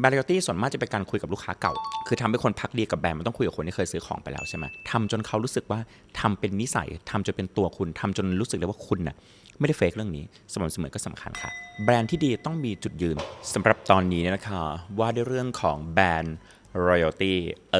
b a r i o t y ส่วนมากจะเป็นการคุยกับลูกค้าเก่า คือทำให้คนพักดีกับแบรนด์มันต้องคุยกับคนที่เคยซื้อของไปแล้วใช่ไหมทำจนเขารู้สึกว่าทำเป็นนิสัยทำจนเป็นตัวคุณทำจนรู้สึกเลยว่าคุณน่ะไม่ได้เฟกเรื่องนี้สม่ำเสมอก็สำคัญค่ะ แบรนด์ที่ดีต้องมีจุดยืนสำหรับตอนนี้นะคะ ว่าด้วยเรื่องของแบรนด์ royalty เอ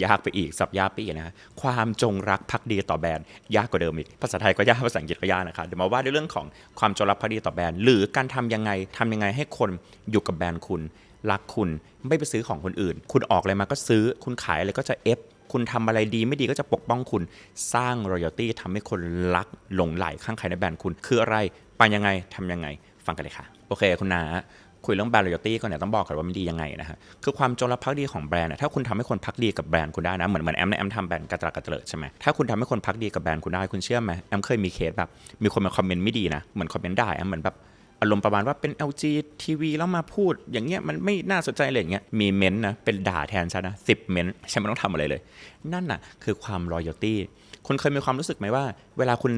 อ ยากไปอีกสับยากไปอีกนะฮะความจงรักภักดีต่อแบรนด์ ยากกว่าเดิมอีก ภาษาไทยก็ยาก ภาษาอังกฤษก็ยากนะคะ เดี๋ยวมาว่าด้วยเรื่องของความจงรักภักดีต่อแบรนด์ หรือการทำยังไงทำยังไงให้คนอยู่กับแบรนด์คุณ รักคุณไม่ไปซื้อของคนอื่น คุณออกอะไรมาก็ซื้อ คุณขายอะไรก็จะเอฟคุณทำอะไรดีไม่ดีก็จะปกป้องคุณสร้าง royalty ทำให้คนรักหลงไหลข้างใครในแบรนด์คุณ คืออะไรไปยังไงทำยังไง ฟังกันเลยค่ะ โอเค คุณนาคุยเรื่องแบรนด์ royalty ก่อนเนี่ยต้องบอกก่อนว่ามันดียังไงนะฮะคือความจงรักภักดีของแบรนด์ถ้าคุณทำให้คนพักดีกับแบรนด์คุณได้นะเหมือนเหมือนแอมเนี่ยแอมทำแบรนด์กระตระกระเตลิดใช่ไหมถ้าคุณทำให้คนพักดีกับแบรนด์คุณได้คุณเชื่อไหมแอมเคยมีเคสแบบมีคนมาคอมเมนต์ไม่ดีนะเหมือนคอมเมนต์ด่าแอมเหมือนแบบ อารมณ์ประมาณว่าเป็น LG TV แล้วมาพูด อย่างเงี้ยมันไม่น่าสนใจอะไรอย่างเงี้ยมีเม้นต์นะเป็นด่าแทนฉันนะสิบเม้นต์ฉันไม่ต้องทำอะไรเลย นั่นน่ะคือความ loyalty คุณเคยมีความรู้สึกไหมว่า เวลาคุณ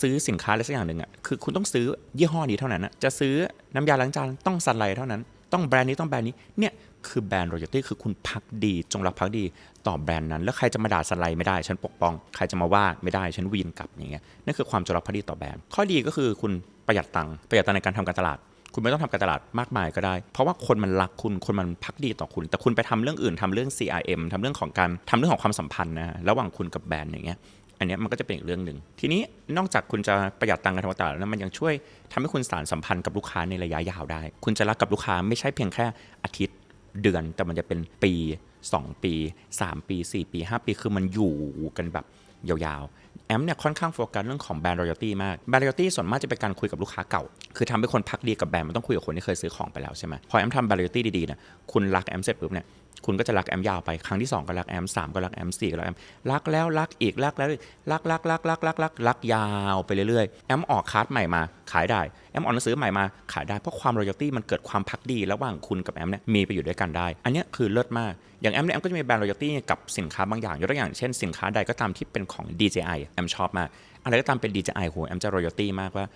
ซื้อสินค้าอะไรสักอย่างหนึ่งอะคือคุณต้องซื้อยี่ห้อนี้เท่านั้นนะจะซื้อน้ำยาล้างจานต้องซันไลเท่านั้น ต้องแบรนด์นี้ต้องแบรนด์นี้เนี่ยคือแบรนด์ royalty คือคุณพักดี จงรักพักดีต่อแบรนด์นั้น แล้วใครจะมาด่าสไลด์ไม่ได้ ฉันปกป้อง ใครจะมาว่าไม่ได้ ฉันวีนกลับอย่างเงี้ยนั่นคือความจงรักภักดีต่อแบรนด์ ข้อดีก็คือคุณ ประหยัดตังค์ประหยัดตังค์ในการทำการตลาด คุณไม่ต้องทำการตลาดมากมายก็ได้ เพราะว่าคนมันรักคุณคนมันพักดีต่อคุณ แต่คุณไปทำเรื่องอื่นทำเรื่อง CRM ทำเรื่องของการทำเรื่องของความสัมพันธ์นะระหว่างคุณกับแบรนด์อย่างเงี้ยอันนี้มันก็จะเป็นอีกเรื่องหนึ่ง ทีนี้นอกจากคุณจะประหยัดตังค์การทำการตลาดแล้วมันยังช่วยทำให้คุณสานสัมพันธ์กับลูกค้าในระยะยาวได้ คุณจะรักกับลูกค้าไม่ใช่เพียงแค่อาทิตย์เดือน แต่มันจะเป็นปี 2 ปี 3 ปี 4 ปี 5 ปี คือมันอยู่กันแบบยาวๆแอมเนี่ยค่อนข้างโฟกัสเรื่องของแบรนด์ royalty มาก แบรนด์ royalty ส่วนมากจะเป็นการคุยกับลูกค้าเก่า คือทำให้คนพักดีกับแบรนด์มันต้องคุยกับคนที่เคยซื้อของไปแล้วใช่ไหมพอแอมทำแบรนด์ royalty ดีๆเนี่ยคุณรักแอมเสร็จปุ๊บเนี่ยคุณก็จะรักแอมยาวไปครั้งที่ 2 ก็รักแอม3ก็รักแอม4ก็รักแอมรักแล้วรักอีกรักแล้วรักรักรักรักรักรักรักยาวไปเรื่อยๆแอมออกคาร์ดใหม่มาขายได้แอมออกหนังสือใหม่มาขายได้เพราะความ royalty มันเกิดความพักดีระหว่างคุณกับแอมเนี่ยมีไปอยู่ด้วยกันได้ อันนี้คือเลิศมากอย่างแอมเนี่ยแอมก็จะมีแบรนด์ royalty กับสินค้าบางอย่างยกตัวอย่างเช่นสินค้าใดก็ตามที่เป็นของ DJI แอมชอบมาก อะไรก็ตามเป็น DJI โหแอมจะ royalty มากว่า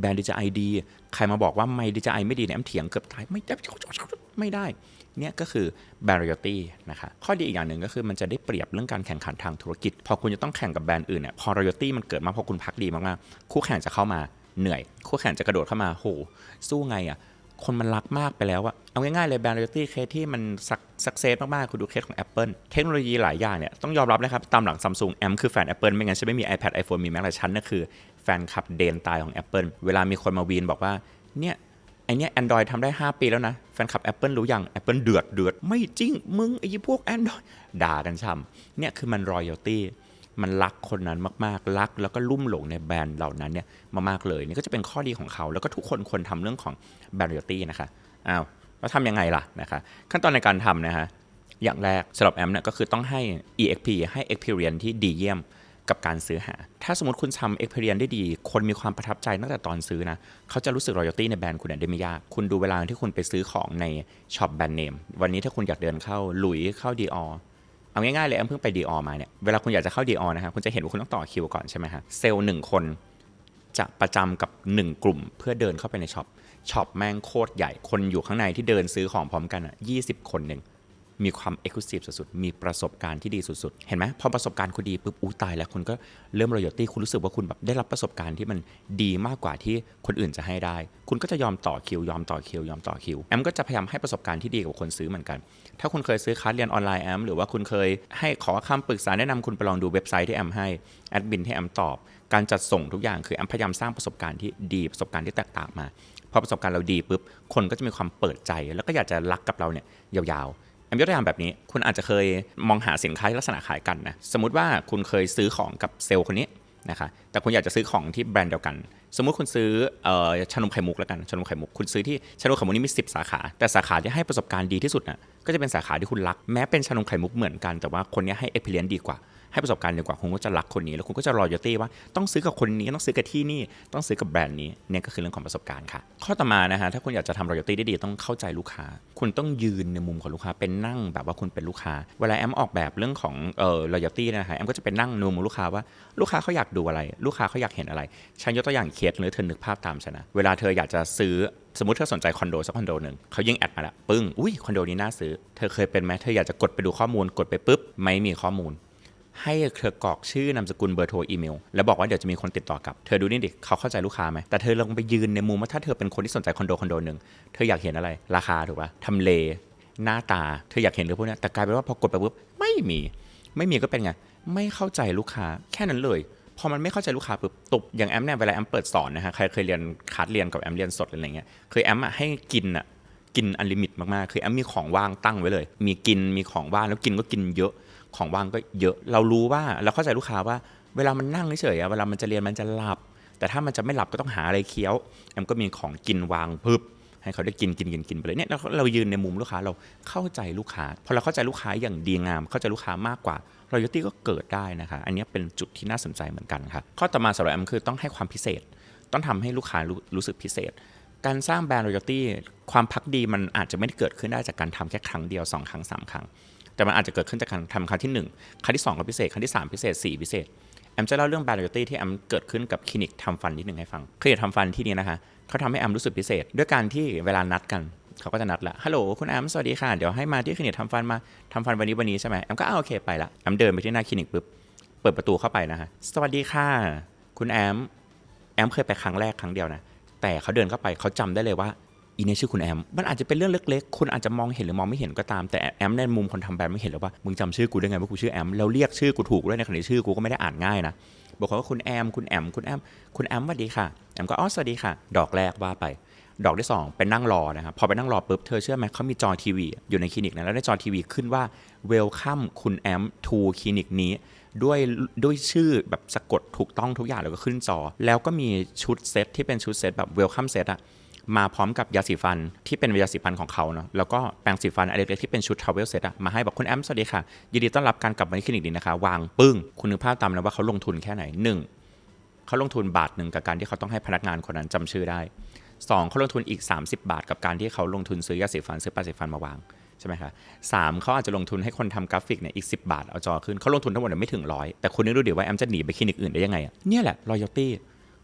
แบรนด์ DJI ดี ใครมาบอกว่าไม่ DJI ไม่ดีเนี่ยแอมเถียงเกือบตายไม่ได้ไม่ได้ เนี่ยก็คือ barriority นะคะข้อดีอีกอย่างหนึ่งก็คือมันจะได้เปรียบเรื่องการแข่งขันทางธุรกิจ พอคุณจะต้องแข่งกับแบรนด์อื่นเนี่ยพอ royalty มันเกิดมาพอคุณพักดีมากๆคู่แข่งจะเข้ามาเหนื่อย คู่แข่งจะกระโดดเข้ามาโหสู้ไงอะ่ะ คนมันรักมากไปแล้วอะเอาง่ายๆเลยแบรนด์ royalty เคสที่มันสักเซสมากๆ คุณดูเคสของ Apple เทคโนโลยีหลายอย่างเนี่ยต้องยอมรับนะครับ ตามหลัง Samsung แอมคือแฟน Apple ไม่งั้นฉันไม่มี iPad iPhone มีแม้แต่ฉันน่ะคือแฟนคลับเดนตายของ Apple เวลามีคนมาวีนบอกว่าเนี่ยไอเนี้ย Android ทำได้ 5 ปีแล้วนะ แฟนคลับ Apple รู้ยัง Apple เดือดเดือด ไม่จริง มึงไอ้พวก Android ด่ากันช่ำเนี่ยคือมัน royalty มันรักคนนั้นมากๆรัก แล้วก็ลุ่มหลงในแบรนด์เหล่านั้นเนี่ยมากๆเลยนี่ก็จะเป็นข้อดีของเขา แล้วก็ทุกคนควรทำเรื่องของแบรนด์ royalty นะคะอ้าวแล้วทำยังไงล่ะนะคะขั้นตอนในการทำนะฮะอย่างแรกสำหรับแอมเนี่ยก็คือต้องให้ exp ให้ experience ที่ดีเยี่ยมกับการซื้อหา ถ้าสมมติคุณทำ experience ได้ดี คนมีความประทับใจตั้งแต่ตอนซื้อนะ เขาจะรู้สึก royalty ในแบรนด์คุณเนี่ยได้ไม่ยาก คุณดูเวลาที่คุณไปซื้อของในช็อปแบรนด์เนม วันนี้ถ้าคุณอยากเดินเข้าหลุยเข้าดีออ เอาง่ายๆเลยแอมเพิ่งไปดีออมาเนี่ยเวลาคุณอยากจะเข้าดีออนะครับคุณจะเห็นว่าคุณต้องต่อคิวก่อนใช่ไหมฮะเซลล์หนึ่งคนจะประจำกับ 1 กลุ่มเพื่อเดินเข้าไปในช็อปช็อปแม่งโคตรใหญ่คนอยู่ข้างในที่เดินซื้อของพร้อมกันอะยีคนหนึ่ง มีความเอกลุศิฟสุดๆ มีประสบการณ์ที่ดีสุดๆ เห็นไหมพอประสบการณ์คุณดีปุ๊บอู้ตายแล้วคุณก็เริ่มรอยตี้คุณรู้สึกว่าคุณแบบได้รับประสบการณ์ที่มันดีมากกว่าที่คนอื่นจะให้ได้ คุณก็จะยอมต่อคิวยอมต่อคิวยอมต่อคิวแอมก็จะพยายามให้ประสบการณ์ที่ดีกับคนซื้อเหมือนกัน ถ้าคุณเคยซื้อคลาสเรียนออนไลน์แอมหรือว่าคุณเคยให้ขอคำปรึกษาแนะนำคุณไปลองดูเว็บไซต์ที่แอมให้แอดมินที่แอมตอบ การจัดส่งทุกอย่างคือแอมพยายามสร้างประสบการณ์ที่ดีประสบการณ์ที่แตกต่างมาพอประสบการณ์เราดีปุ๊บคนก็จะมีความเปิดใจ แล้วก็อยากจะรักกับเราเนี่ยยาวๆ อมยกตัวอย่างแบบนี้ คุณอาจจะเคยมองหาสินค้าลักษณะขายกันนะ สมมติว่าคุณเคยซื้อของกับเซลล์คนนี้นะคะ แต่คุณอยากจะซื้อของที่แบรนด์เดียวกัน สมมุติคุณซื้ออชานมไข่มุกแล้วกัน ชานมไข่มุก คุณซื้อที่ชานมไข่มุกนี่มี 10 สาขา แต่สาขาที่ให้ประสบการณ์ดีที่สุดน่ะ ก็จะเป็นสาขาที่คุณรัก แม้เป็นชานมไข่มุกเหมือนกัน แต่ว่าคนนี้ให้เอพิเลียนดีกว่า ให้ประสบการณ์ดีกว่าคุณก็จะรักคนนี้ แล้วคุณก็จะรอยตี้ว่าต้องซื้อกับคนนี้ต้องซื้อกับที่นี่ต้องซื้อกับแบรนด์นี้เนี่ยก็คือเรื่องของประสบการณ์ค่ะ ข้อต่อมานะฮะถ้าคุณอยากจะทำรอยตี้ได้ดีต้องเข้าใจลูกค้า คุณต้องยืนในมุมของลูกค้าเป็นนั่งแบบว่าคุณเป็นลูกค้า เวลาแอมออกแบบเรื่องของเอ่อรอยตี้นะฮะแอมก็จะเป็นนั่งในมุมลูกค้าว่าลูกค้าเขาอยากดูอะไร ลูกค้าเขาอยากเห็นอะไรฉันยกตัวอย่างเคสเลยเธอนึกภาพตามฉันนะเวลาเธออยากจะซื้อสมมติเธอสนใจคอนโดสักคอนโดหนึ่งเขายิงแอดมาละปึ้งอุ้ยคอนโดนี้น่าซื้อ เธอเคยเป็นไหมเธออยากจะกดไปดูข้อมูลกดไปปุ๊บไม่มีข้อมูล ให้เธอกรอกชื่อนามสกุลเบอร์โทรอีเมล แล้วบอกว่าเดี๋ยวจะมีคนติดต่อกลับ เธอดูนี่ดิเขาเข้าใจลูกค้าไหมแต่เธอลองไปยืนในมุมว่าถ้าเธอเป็นคนที่สนใจคอนโดคอนโดหนึ่งเธออยากเห็นอะไรราคาถูกปะทำเลหน้าตาเธออยากเห็นเรื่องพวกนี้แต่กลายเป็นว่าพอกดไปปุ๊บไม่มีไม่มีก็เป็นไงไม่เข้าใจลูกค้าแค่นั้นเลยพอมันไม่เข้าใจลูกค้าปุ๊บตุบอย่างแอมเนี่ยเวลาแอมเปิดสอนนะฮะใครเคยเรียนคลาสเรียนกับแอมเรียนสดอะไรเงี้ยเคยแอมอะให้กินอะกินอันลิมิตมากๆ คือแอมมีของว่างตั้งไว้เลย มีกินมีของว่างแล้วกินก็กินเยอะ ของว่างก็เยอะ เรารู้ว่าเราเข้าใจลูกค้าว่า เวลามันนั่งเฉยๆเวลามันจะเรียนมันจะหลับ แต่ถ้ามันจะไม่หลับก็ต้องหาอะไรเคี้ยวแอมก็มีของกินวางปึ๊บให้เขาได้กินกินกินกินไปเลยเนี่ยเรายืนในมุมลูกค้าเราเข้าใจลูกค้าพอเราเข้าใจลูกค้าอย่างดีงาม เข้าใจลูกค้ามากกว่า loyalty ก็เกิดได้นะคะ อันนี้เป็นจุดที่น่าสนใจเหมือนกันค่ะข้อต่อมาสำหรับแอมคือต้องให้ความพิเศษ ต้องทำให้ลูกค้ารู้รู้สึกพิเศษ การสร้างแบรนด์ loyalty ความพักดีมันอาจจะไม่ได้เกิดขึ้นได้จากการทำแค่ครั้งเดียวสองครั้งสามครั้ง แต่มันอาจจะเกิดขึ้นจากการทำครั้งที่หนึ่งครั้งที่สองก็พิเศษครั้งที่สามพิเศษสี่พิเศษ แอมจะเล่าเรื่องแบรนด์ loyalty ที่แอมเกิดขึ้นกับคลินิกทำฟันนิดหนึ่งให้ฟังคลินิกทำฟันที่นี่นะคะเขาทำให้แอมรู้สึกพิเศษ ด้วยการที่เวลานัดกันเขาก็จะนัดละฮัลโหลคุณแอมสวัสดีค่ะเดี๋ยวให้มาที่คลินิกทำฟันมาทำฟันวันนี้วันนี้ใช่ไหมแอมก็เอาโอเคไปละแอมเดินไปที่หน้าคลินิกปุ๊บเปิดประตูเข้าไปนะฮะสวัสดีค่ะ คุณแอมแอมเคยไปครั้งแรกครั้งเดียวนะแต่เขาเดินเข้าไปเขาจำได้เลยว่า อีเนี่ยชื่อคุณแอม มันอาจจะเป็นเรื่องเล็กๆคุณอาจจะมองเห็นหรือมองไม่เห็นก็ตาม แต่แอมในมุมคนทำแบรนด์ไม่เห็นหรอกว่ามึงจำชื่อกูได้ไงว่ากูชื่อแอม แล้วเรียกชื่อกูถูกด้วยในขณะที่ชื่อกูก็ไม่ได้อ่านง่ายนะ บอกเขาว่าคุณแอม คุณแอม คุณแอม คุณแอมสวัสดีค่ะ แอมก็อ๋อสวัสดีค่ะ ดอกแรกว่าไป ดอกที่สองไปนั่งรอนะครับ พอไปนั่งรอปุ๊บ เธอเชื่อไหมเขามีจอทีวีอยู่ในคลินิกนะแล้วในจอทีวีขึ้นว่า welcome คุณแอม to คลินิกนี้ด้วยด้วยชื่อแบบสะกดถูกต้องทุกอย่างแล้วก็ขึ้นจอ แล้วก็มีชุดเซตที่เป็นชุดเซตแบบ welcome set อะ มาพร้อมกับยาสีฟันที่เป็นยาสีฟันของเขาเนาะแล้วก็แปรงสีฟันอันเล็กๆที่เป็นชุดทาวเวลเซตอะมาให้บอกคุณแอมสวัสดีค่ะยินดีต้อนรับการกลับมาที่คลินิกนี้นะคะ วางปึ้ง คุณนึกภาพตามนะว่าเขาลงทุนแค่ไหนหนึ่งเขาลงทุนบาทหนึ่งกับการที่เขาต้องให้พนักงานคนนั้นจำชื่อได้สองเขาลงทุนอีก 30 บาท กับการที่เขาลงทุนซื้อยาสีฟันซื้อแปรงสีฟันมาวางใช่ไหมคะสามเขาอาจจะลงทุนให้คนทำกราฟิกเนี่ยอีก 10 บาทเอาจอขึ้นเขาลงทุนทั้งหมดไม่ถึงร้อยแต่คุณนึกดูดิว่าแอมจะหนีไปคลินิกอื่นได้ยังไงอะเนี่ยแหละ loyalty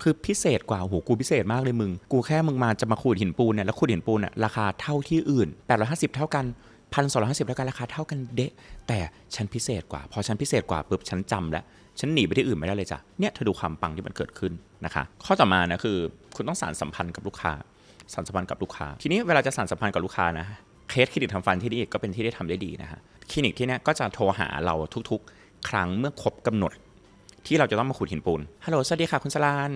คือพิเศษกว่าโหกูพิเศษมากเลยมึง กูแค่มึงมาจะมาขูดหินปูนเนี่ยแล้วขูดหินปูนเนี่ยราคาเท่าที่อื่น 850 เท่ากัน1,250เท่ากันราคาเท่ากันเดะแต่ฉันพิเศษกว่า พอฉันพิเศษกว่าปุ๊บฉันจำแล้ว ฉันหนีไปที่อื่นไม่ได้เลยจ้ะเนี่ยเธอดูความปังที่มันเกิดขึ้นนะคะ ข้อต่อมานะคือคุณต้องสานสัมพันธ์กับลูกค้าสานสัมพันธ์กับลูกค้า ทีนี้เวลาจะสานสัมพันธ์กับลูกค้านะเคสคลินิกทำฟันที่นี่ก็เป็นที่ได้ทำได้ดีนะฮะคลินิกที่นี้ยก็จะโทรหาเราทุกๆ ครั้งเมื่อครบกำหนด ที่เราจะต้องมาขูดหินปูน ฮัลโหล สวัสดีค่ะคุณสลาน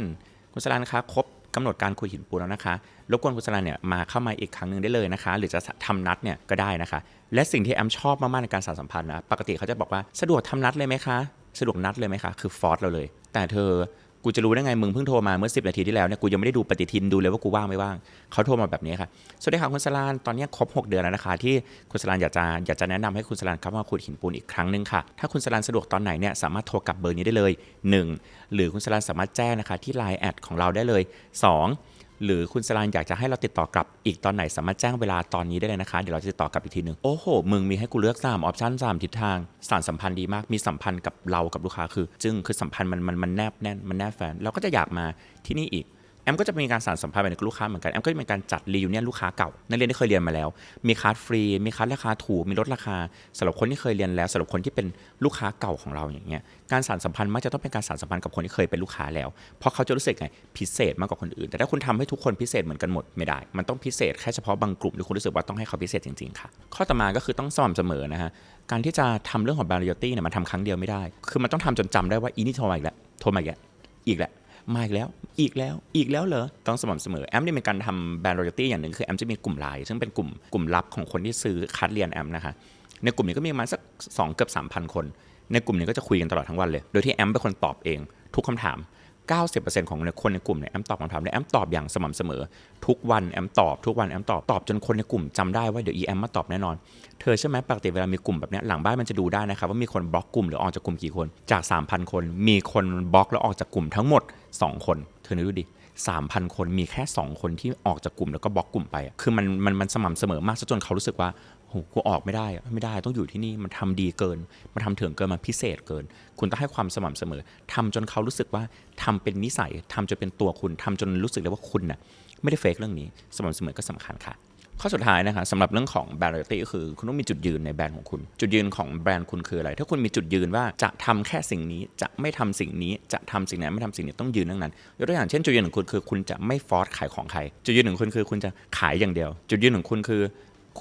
คุณสลานคะครบกำหนดการขูดหินปูนแล้วนะคะ รบกวนคุณสลานเนี่ยมาเข้ามาอีกครั้งหนึ่งได้เลยนะคะ หรือจะทำนัดเนี่ยก็ได้นะคะ และสิ่งที่แอมชอบมากๆในการสารสัมพันธ์นะ ปกติเขาจะบอกว่าสะดวกทำนัดเลยไหมคะ สะดวกนัดเลยไหมคะ คือฟอร์สเราเลย แต่เธอ กูจะรู้ได้ไงมึงเพิ่งโทรมาเมื่อ 10 นาทีที่แล้วเนี่ยกูยังไม่ได้ดูปฏิทินดูเลยว่ากูว่างไม่ว่างเขาโทรมาแบบนี้ค่ะสวัสดีค่ะคุณสลานตอนนี้ครบ 6 เดือนแล้วนะคะ ที่คุณสลานอยากจะอยากจะแนะนำให้คุณสลานเข้ามาขุดหินปูนอีกครั้งหนึ่งค่ะถ้าคุณสลานสะดวกตอนไหนเนี่ยสามารถโทรกลับเบอร์นี้ได้เลย 1 หรือคุณสลานสามารถแจ้งนะคะที่ไลน์แอดของเราได้เลย 2 หรือคุณสลานอยากจะให้เราติดต่อกลับอีกตอนไหนสามารถแจ้งเวลาตอนนี้ได้เลยนะคะ เดี๋ยวเราจะติดต่อกลับอีกทีหนึ่งโอ้โห มึงมีให้กูเลือก3ออปชั่น3ทิศทางสารสัมพันธ์ดีมากมีสัมพันธ์กับเรากับลูกค้าคือ จึงคือสัมพันธ์มันมันมันแนบแน่นมันแนบแฟนเราก็จะอยากมาที่นี่อีก แอมก็จะมีการสานสัมพันธ์กับลูกค้าเหมือนกันแอมก็จะมีการจัดรีวิวเนี่ยลูกค้าเก่านักเรียนที่เคยเรียนมาแล้ว มีคัสฟรีมีคัสราคาถูกมีลดราคาสำหรับคนที่เคยเรียนแล้วสำหรับคนที่เป็นลูกค้าเก่าของเราอย่างเงี้ยการสานสัมพันธ์มักจะต้องเป็นการสานสัมพันธ์กับคนที่เคยเป็นลูกค้าแล้ว เพราะเขาจะรู้สึกไงพิเศษมากกว่าคนอื่น แต่ถ้าคุณทำให้ทุกคนพิเศษเหมือนกันหมดไม่ได้ มันต้องพิเศษแค่เฉพาะบางกลุ่มที่คุณรู้สึกว่าต้องให้เขาพิเศษจริงๆค่ะ ข้อต่อมาก็คือต้องสม่ำเสมอนะฮะการที่จะทำเรื่องของ brand loyalty เนี่ยมันทำครั้งเดียวไม่ได้ คือมันต้องทำจนจำได้ว่าอีนี่โทรมาอีกแล้วโทรมาอีกแล้วอีกแล้ว มาอีกแล้ว อีกแล้ว อีกแล้วเหรอ ต้องสม่ำเสมอ แอมเนี่ยเป็นการทำแบรนด์รอยัลตี้อย่างหนึ่งคือแอมจะมีกลุ่มไลน์ซึ่งเป็นกลุ่มกลุ่มลับของคนที่ซื้อคัดเรียนแอมนะคะ ในกลุ่มนี้ก็มีประมาณสัก2เกือบ3,000 คน ในกลุ่มนี้ก็จะคุยกันตลอดทั้งวันเลย โดยที่แอมเป็นคนตอบเอง ทุกคำถาม 90%ของคนในกลุ่มเนี่ยแอมตอบคำถามเนี่ยแอมตอบอย่างสม่ำเสมอ ทุกวันแอมตอบทุกวันแอมตอบตอบจนคนในกลุ่มจำได้ว่าเดี๋ยวอีแอมมาตอบแน่นอน เธอใช่ไหมปกติเวลามีกลุ่มแบบนี้หลังบ้านมันจะดูได้นะครับว่ามีคนบล็อกกลุ่มหรือออกจากกลุ่มกี่คนจาก 3,000 คน มีคนบล็อกแล้วออกจากกลุ่มทั้งหมด 2 คน เธอนึกดูดิ3,000 คนมีแค่ 2 คนที่ออกจากกลุ่มแล้วก็บล็อกกลุ่มไปอะคือมันมันมันสม่ำเสมอมากซะจนเขารู้สึกว่า โหกูออกไม่ได้อะไม่ได้ต้องอยู่ที่นี่มันทำดีเกิน มันทำถึงเกินมันพิเศษเกิน คุณต้องให้ความสม่ำเสมอทำจนเขารู้สึกว่าทำเป็นนิสัยทำจนเป็นตัวคุณทำจนรู้สึกเลยว่าคุณน่ะไม่ได้เฟกเรื่องนี้สม่ำเสมอก็สำคัญค่ะ ข้อสุดท้ายนะคะสำหรับเรื่องของแบรนด์ loyalty ก็คือคุณต้องมีจุดยืนในแบรนด์ของคุณ จุดยืนของแบรนด์คุณคืออะไร ถ้าคุณมีจุดยืนว่าจะทำแค่สิ่งนี้จะไม่ทำสิ่งนี้จะทำสิ่งนั้นไม่ทำสิ่งนี้ต้องยืนเรื่องนั้นยกตัวอย่างเช่นจุดยืนของคุณคือ คุณจะไม่ฟอร์สขายของใคร จุดยืนของคุณคือ คุณจะขายอย่างเดียว จุดยืนของคุณคือ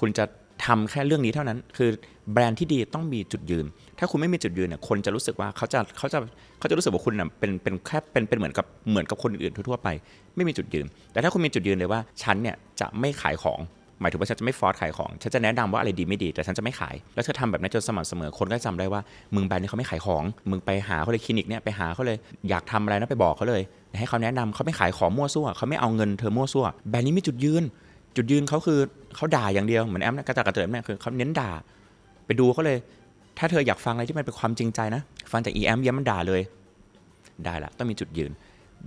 คุณจะ ทำแค่เรื่องนี้เท่านั้น คือแบรนด์ที่ดีต้องมีจุดยืน ถ้าคุณไม่มีจุดยืนเนี่ยคนจะรู้สึกว่าเขาจะเขาจะเขาจะรู้สึกว่าคุณน่ะเป็นเป็นแค่เป็นเป็นเหมือนกับเหมือนกับคนอื่นทั่วไป ไม่มีจุดยืน แต่ถ้าคุณมีจุดยืนเลยว่าฉันเนี่ยจะไม่ขายของหมายถึงว่าฉันจะไม่ฟอร์สขายของ ฉันจะแนะนำว่าอะไรดีไม่ดี แต่ฉันจะไม่ขาย แล้วเธอทำแบบนี้จนสม่ำเสมอ คนก็จำได้ว่า มึงแบรนด์นี้เขาไม่ขายของ มึงไปหาเขาเลยคลินิกเนี่ยไปหาเขาเลย อยากทำอะไรนะไปบอกเขาเลย ให้เขาแนะนำเขาไม่ขายของมั่วซั่วเขาไม่เอาเงินเธอมั่วซั่ว แบรนด์นี้มีจุดยืน จุดยืนเขาคือเขาด่าอย่างเดียวเหมือนแอมนะกระจากกระเติมเนี่ยคือเขาเน้นด่า ไปดูเขาเลย ถ้าเธออยากฟังอะไรที่มันเป็นความจริงใจนะ ฟังจากอีแอมเยี่ยมันด่าเลย ได้ละต้องมีจุดยืน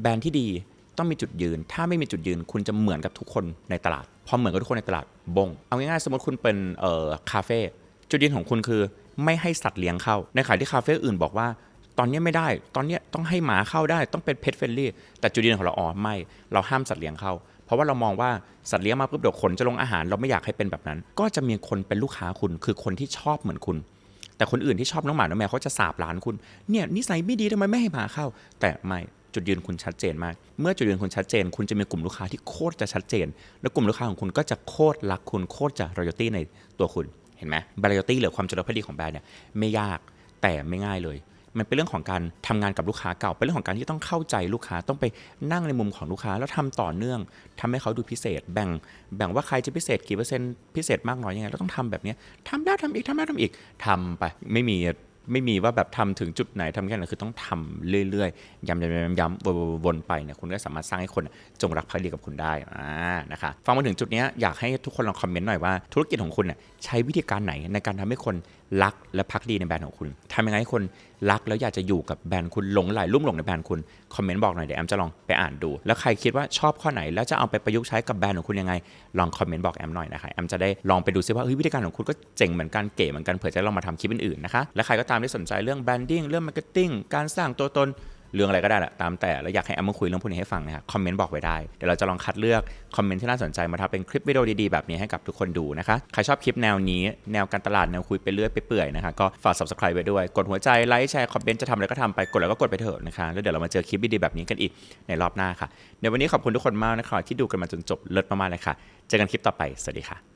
แบรนด์ที่ดีต้องมีจุดยืน ถ้าไม่มีจุดยืน คุณจะเหมือนกับทุกคนในตลาด พอเหมือนกับทุกคนในตลาดบง เอาง่ายๆ สมมติคุณเป็นเอ่อคาเฟ่ จุดยืนของคุณคือไม่ให้สัตว์เลี้ยงเข้า ในขณะที่คาเฟ่อื่นบอกว่า ตอนนี้ไม่ได้ ตอนนี้ต้องให้หมาเข้าได้ ต้องเป็นเพ t เฟ r นลี่ แต่จุดยืนของเราอ๋อไม่ เราห้ามสัตว์เลี้ยงเข้า ราะว่าเรามองว่าสัตว์เลี้ยงมาปุ๊บเดี๋ยวขนจะลงอาหาร เราไม่อยากให้เป็นแบบนั้น ก็จะมีคนเป็นลูกค้าคุณ คือคนที่ชอบเหมือนคุณ แต่คนอื่นที่ชอบน้องหมาน้องแมวเขาจะสาบร้านคุณเนี่ยนิสัยไม่ดีทำไมไม่ให้หมาเข้า แต่ไม่จุดยืนคุณชัดเจนมาก เมื่อจุดยืนคุณชัดเจน คุณจะมีกลุ่มลูกค้าที่โคตรจะชัดเจน แล้วกลุ่มลูกค้าของคุณก็จะโคตรรักคุณโคตรจะรอยตี้ในตัวคุณเห็นไหมบร o ยัลตี้หรือความจรักภักดีของแบรนด์เนี่ยไม่ยากแต่ไม่ง่ายเลย มันเป็นเรื่องของการทำงานกับลูกค้าเก่า เป็นเรื่องของการที่ต้องเข้าใจลูกค้าต้องไปนั่งในมุมของลูกค้า แล้วทำต่อเนื่องทำให้เขาดูพิเศษ แบ่งแบ่งว่าใครจะพิเศษกี่เปอร์เซ็นต์พิเศษมากน้อยยังไงเราต้องทำแบบนี้ทำได้ทำอีกทำได้ทำอีกทำไปไม่มีไม่มีว่าแบบทำถึงจุดไหนทำแค่ไหนคือต้องทำเรื่อยๆย้ำๆย้ำๆวนไปเนี่ยคุณก็สามารถสร้างให้คนจงรักภักดีกับคุณได้อ่านะคะฟังมาถึงจุดนี้อยากให้ทุกคนลองคอมเมนต์หน่อยว่าธุรกิจของคุณใช้วิธีการไหนในการทำให้คนรักและพักดีในแบรนด์ของคุณทำยังไงให้คน รักแล้วอยากจะอยู่กับแบรนด์คุณหลงไหลลุ่มหลงในแบรนด์คุณคอมเมนต์บอกหน่อยเดี๋ยวแอมจะลองไปอ่านดู แล้วใครคิดว่าชอบข้อไหนแล้วจะเอาไปประยุกต์ใช้กับแบรนด์ของคุณยังไง ลองคอมเมนต์บอกแอมหน่อยนะคะแอมจะได้ลองไปดูซิว่าเฮ้ยวิธีการของคุณก็เจ๋งเหมือนกันเก๋เหมือนกันเผื่อจะลองมาทำคลิปอื่นๆนะคะและใครก็ตามที่สนใจเรื่องแบรนดิ้งเรื่องมาร์เก็ตติ้งการสร้างตัวตน เรื่องอะไรก็ได้แหละตามแต่แล้วอยากให้แอมมาคุยเรื่องพวกนี้ให้ฟังนะครับคอมเมนต์บอกไว้ได้เดี๋ยวเราจะลองคัดเลือกคอมเมนต์ที่น่าสนใจมาทำเป็นคลิปวิดีโอดีๆแบบนี้ให้กับทุกคนดูนะคะใครชอบคลิปแนวนี้แนวการตลาดแนวคุยไปเรื่อยไปเปื่อยนะคะก็ฝาก subscribe ไว้ด้วยกดหัวใจไลค์แชร์คอมเมนต์จะทำอะไรก็ทำไปกดแล้วก็กดไปเถอะนะคะแล้วเดี๋ยวเรามาเจอคลิปดีๆแบบนี้กันอีกในรอบหน้าค่ะในวันนี้ขอบคุณทุกคนมากนะคะที่ดูกันมาจนจบเลิศมากๆเลยค่ะ เจอกันคลิปต่อไปสวัสดีค่ะ